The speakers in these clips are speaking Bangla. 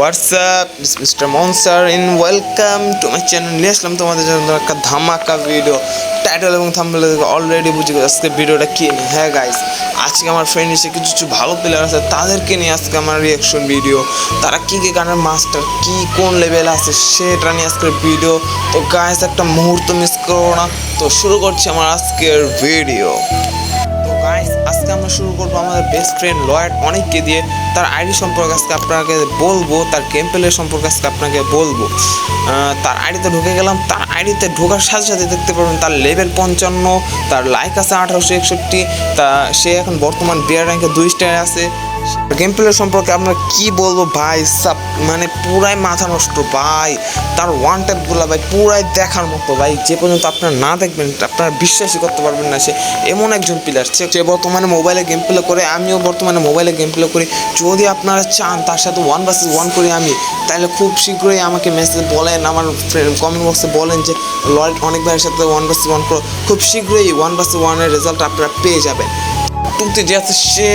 হোয়াটসঅ্যাপ মিস্টার মনসার ইন, ওয়েলকাম টু মাই চ্যানেল। নিয়ে আসলাম তোমাদের জন্য একটা ধামাকা ভিডিও টাইটেল এবং থাম্বনেল অলরেডি বুঝে গেছে আজকে ভিডিওটা কি হ্যাঁ গাইস আজকে আমার ফ্রেন্ড এসে কিছু কিছু ভালো প্লেয়ার আছে, তাদেরকে নিয়ে আজকে আমার রিয়াকশন ভিডিও তারা কী কী গানের মাস্টার কি কোন লেভেল আছে সেটা নিয়ে আজকের ভিডিও তো গাইস একটা মুহূর্ত মিস করো না। তো শুরু করছি আমার আজকের ভিডিও গাইস আজকে আমরা শুরু করব আমাদের বেস্ট ফ্রেন্ড লয়েড অনেককে দিয়ে। তার আইডি সম্পর্কে আজকে আপনাকে বলব, তার গেম প্লের সম্পর্কে আজকে আপনাকে বলব। তার আইডিতে ঢুকে গেলাম, তার আইডিতে ঢোকার সাথে সাথে দেখতে পাবেন তার লেভেল পঞ্চান্ন, তার লাইক আছে আঠারোশো একষট্টি, তা সে এখন বর্তমান বিয়ার র্যাঙ্কে দুই স্টার আছে। গেম প্লে সম্পর্কে আপনার কি বলব ভাই? সাব মানে পুরাই মাথা নষ্ট ভাই। তার ওয়ান ট্যাপগুলো ভাই পুরাই দেখার মতো ভাই। যে পর্যন্ত আপনার না দেখবেন, আপনারা বিশ্বাসই করতে পারবেন না সে এমন একজন প্লেয়ার সে বর্তমানে মোবাইলে গেম প্লে করে, আমিও বর্তমানে মোবাইলে গেম প্লে করি। যদি আপনারা চান তার সাথে ওয়ান ভার্সেস ওয়ান করি আমি, তাহলে খুব শীঘ্রই আমাকে মেসেজ বলেন, আমার কমেন্ট বক্সে বলেন যে লয়েড অনেক ভাইয়ের সাথে ওয়ান ভার্সেস ওয়ান করো। খুব শীঘ্রই ওয়ান ভার্সেস ওয়ানের রেজাল্ট আপনারা পেয়ে যাবেন। টুতে যে আছে, সে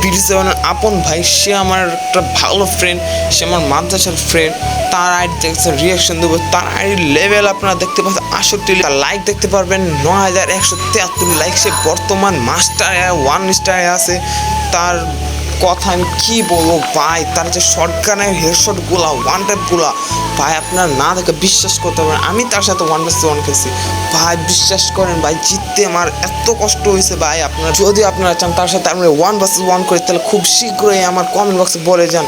বিডি সেভেনের আপন ভাই, সে আমার একটা ভালো ফ্রেন্ড সে আমার মাদ্রাসার ফ্রেন্ড তার আইডি দেখছে রিয়াকশন দেবো, তার আইডি লেভেল আপনারা দেখতে পাচ্ছেন, আষট্টি লাইক দেখতে পারবেন ন হাজার একশো তেয়াত্তর লাইক সে বর্তমান মাস্টার ওয়ান স্টারে আছে, তার কথা আমি কী বলব? ভাই, তার যে শর্টগানের হেডশটগুলা ওয়ান টাইপগুলা ভাই, আপনার না দেখে বিশ্বাস করতে পারেন, আমি তার সাথে ওয়ান ভার্সেস ওয়ান খেলছি। ভাই, বিশ্বাস করেন, ভাই, জিততে আমার এত কষ্ট হয়েছে, ভাই, আপনার যদি আপনারা চান তার সাথে আমরা ওয়ান ভার্সেস ওয়ান করি, তাহলে খুব শীঘ্রই আমার কমেন্ট বক্সে বলে যান।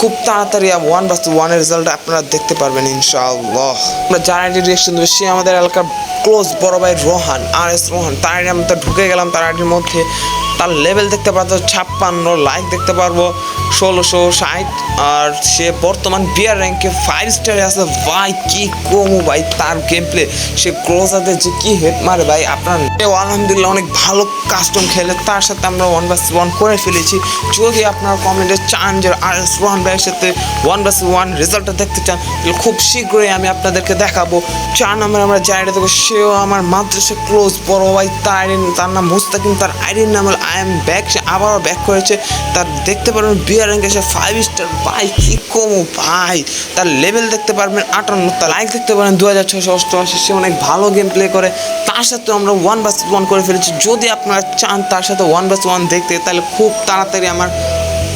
খুব তাড়াতাড়ি ওয়ান ভার্সেস ওয়ানের রেজাল্ট আপনারা দেখতে পারবেন, ইনশাআল্লাহ। আমরা যার রিয়েকশন দেবে, সে আমাদের এলাকার ক্লোজ বড় ভাই রোহান আর এস রোহান তার আইডি আমরা ঢুকে গেলাম তার আইডির মধ্যে। তার লেভেল দেখতে পারব ছাপ্পান্ন লাইক দেখতে পারব, ষোলোশো ষাট। আর সে বর্তমান বিয়ার র্যাঙ্কে ফাইভ স্টারে আছে। ভাই, কি কমু ভাই, তার গেম প্লে সে ক্লোজাতে যে কি হেড মারে ভাই, আপনার আলহামদুলিল্লাহ অনেক ভালো কাস্টম খেলে। তার সাথে আমরা ওয়ান বাস ওয়ান করে ফেলেছি। যদি আপনার কমেন্টে চান যে আর এস রোহান ভাইয়ের সাথে ওয়ান বাস ওয়ান রেজাল্টটা দেখতে চান খুব শীঘ্রই আমি আপনাদেরকে দেখাবো। চার নাম্বার আমরা জায়গা দেবো সেও আমার মাদ্রাসা ক্লোজ বড় ভাই তার তার নাম মুস্তাকিম, তার আইডির নাম হলো আই এম ব্যাক সে আবারও ব্যাক করেছে। তার দেখতে পারবেন, বিয়ার র্যাঙ্কে সে ফাইভ স্টার ভাই কি কমো ভাই। তার লেভেল দেখতে পারবেন, আটান্ন, তার লাইক দেখতে পারেন দু হাজার ছশো অষ্টআশি, সে অনেক ভালো গেম প্লে করে। তার সাথে আমরা ওয়ান বাস ওয়ান করে ফেলেছি। যদি আপনারা চান তার সাথে ওয়ান বাস ওয়ান দেখতে, তাহলে খুব তাড়াতাড়ি আমার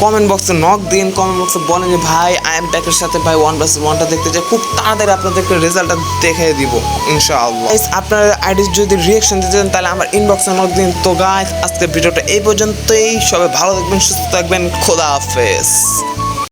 কমেন্ট বক্সে নক দিন কমেন্ট বক্সে বলেন যে, ভাই আই এম ব্যাকের সাথে, ভাই ওয়ান প্লাস ওয়ানটা দেখতে চাই। খুব তাড়াতাড়ি আপনাদেরকে রেজাল্টটা দেখে দিব, ইনশাআল্লাহ। আপনারা আইডি যদি রিয়েকশন দিতে চান, তাহলে আমার ইনবক্সে নক দিন। তো গাইস আজকে ভিডিওটা এই পর্যন্তই। সবাই ভালো থাকবেন, সুস্থ থাকবেন। খোদা হাফেজ।